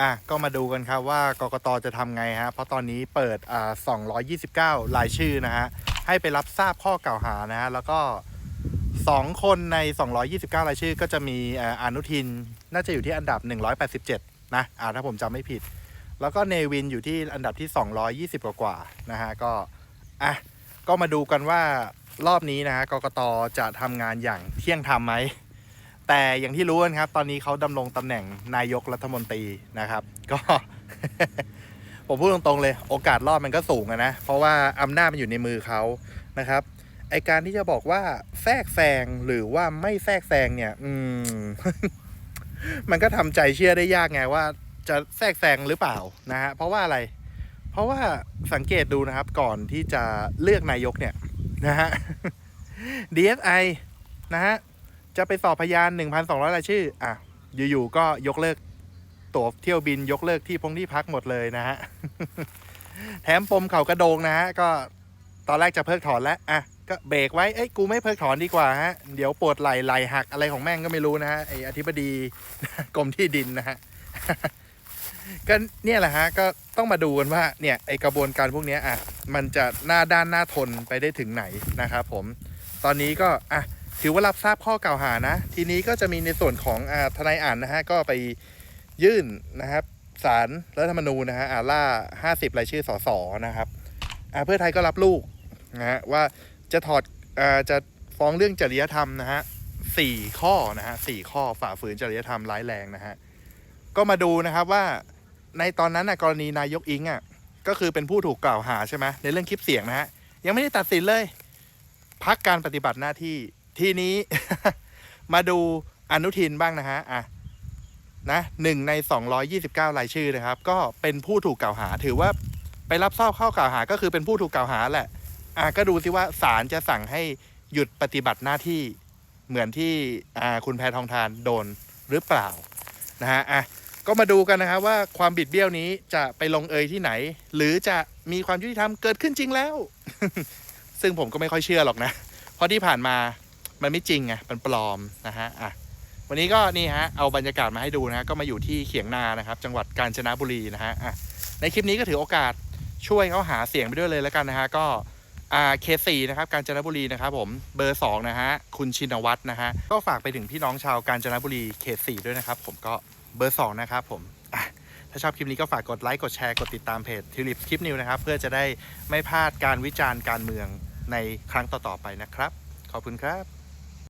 อะก็มาดูกันครับว่ากกตจะทำไงฮะ เพราะตอนนี้เปิดอ่า229 รายชื่อนะฮะ ให้ไปรับทราบข้อกล่าวหานะฮะ แล้วก็ 2 คนใน 229 รายชื่อ ก็จะมีอ่าอนุทิน น่าจะอยู่ที่อันดับ 187 นะอ่าถ้าผมจำไม่ผิด แล้วก็เนวินอยู่ที่อันดับที่ 220 กว่ากว่านะฮะ ก็อะก็มาดูกันว่ารอบนี้นะฮะกกตจะทำงานอย่างเที่ยงธรรมไหม แต่อย่างที่รู้กันครับ ตอนนี้เขาดำรงตำแหน่งนายกรัฐมนตรีนะครับ ก็ ผมพูดตรงๆเลย โอกาสรอดมันก็สูงนะ เพราะว่าอำนาจมันอยู่ในมือเขานะครับ ไอการที่จะบอกว่าแทรกแซงหรือว่าไม่แทรกแซงเนี่ย อืม มันก็ทำใจเชื่อได้ยากไงว่าจะแทรกแซงหรือเปล่านะฮะเพราะว่าอะไร เพราะว่าสังเกตดูนะครับ ก่อนที่จะเลือกนายกเนี่ยนะฮะ DSI นะฮะ จะไปสอบพยาน 1,200 รายชื่อ อะ อยู่ๆ ก็ยกเลิกตั๋วเที่ยวบินยกเลิกที่พงที่พักหมดเลยนะฮะ แถมปมเขากระโดงนะฮะ ก็ตอนแรกจะเพิกถอนแล้ว อะ ก็เบรกไว้ เอ้ย กูไม่เพิกถอนดีกว่าฮะ เดี๋ยวปวดไหล่ไหล่หักอะไรของแม่งก็ไม่รู้นะฮะ ไออธิบดีกรมที่ดินนะฮะ ก็เนี่ยแหละฮะ ก็ต้องมาดูกันว่า เนี่ยไอกระบวนการพวกนี้อะ มันจะหน้าด้านหน้าทนไปได้ถึงไหนนะครับผม ตอนนี้ก็อะ ถือว่ารับทราบข้อกล่าวหานะ ทีนี้ก็จะมีในส่วนของอทนายอ่านนะฮะก็ไปยื่นนะครับสารรัฐธรรมนูญนะฮะอาล่า50รายชื่อสสนะครับอ่าเพื่อไทยก็รับลูกนะฮะว่าจะถอดอ่าจะฟ้องเรื่องจริยธรรมนะฮะสี่ข้อนะฮะสี่ข้อฝ่าฝืนจริยธรรมร้ายแรงนะฮะก็มาดูนะครับว่าในตอนนั้นนะกรณีนายกอิงอะก็คือเป็นผู้ถูกกล่าวหาใช่ไหมในเรื่องคลิปเสียงนะฮะยังไม่ได้ตัดสินเลย พักการปฏิบัติหน้าที่ ทีนี้ มาดูอนุทินบ้างนะฮะอะนะหนึ่งใน 229 รายชื่อนะครับ ก็เป็นผู้ถูกกล่าวหา ถือว่าไปรับทราบข้อกล่าวหา ก็คือเป็นผู้ถูกกล่าวหาแหละ อะก็ดูสิว่าศาลจะสั่งให้หยุดปฏิบัติหน้าที่เหมือนที่อ่าคุณแพทองทานโดนหรือเปล่านะฮะอะก็มาดูกันนะครับว่าความบิดเบี้ยวนี้จะไปลงเอยที่ไหน หรือจะมีความยุติธรรมเกิดขึ้นจริงแล้ว ซึ่งผมก็ไม่ค่อยเชื่อหรอกนะ เพราะที่ผ่านมา มันไม่จริงไงมันปลอมนะฮะอะวันนี้ก็นี่ฮะเอาบรรยากาศมาให้ดูนะฮะก็มาอยู่ที่เขียงนานะครับ จังหวัดกาญจนบุรีนะฮะอะในคลิปนี้ก็ถือโอกาสช่วยเขาหาเสียงไปด้วยเลยแล้วกันนะฮะก็อ่าเคสี่นะครับกาญจนบุรีนะครับผมเบอร์สองนะฮะคุณชินวัตรนะฮะก็ฝากไปถึงพี่น้องชาวกาญจนบุรีเขตสี่ด้วยนะครับ ผมก็เบอร์สองนะครับผมอะถ้าชอบคลิปนี้ก็ฝากกดไลค์กดแชร์กดติดตามเพจทิวลิปคลิปนิวนะครับ เพื่อจะได้ไม่พลาดการวิจารณ์การเมืองในครั้งต่อๆไปนะครับ ขอบคุณครับ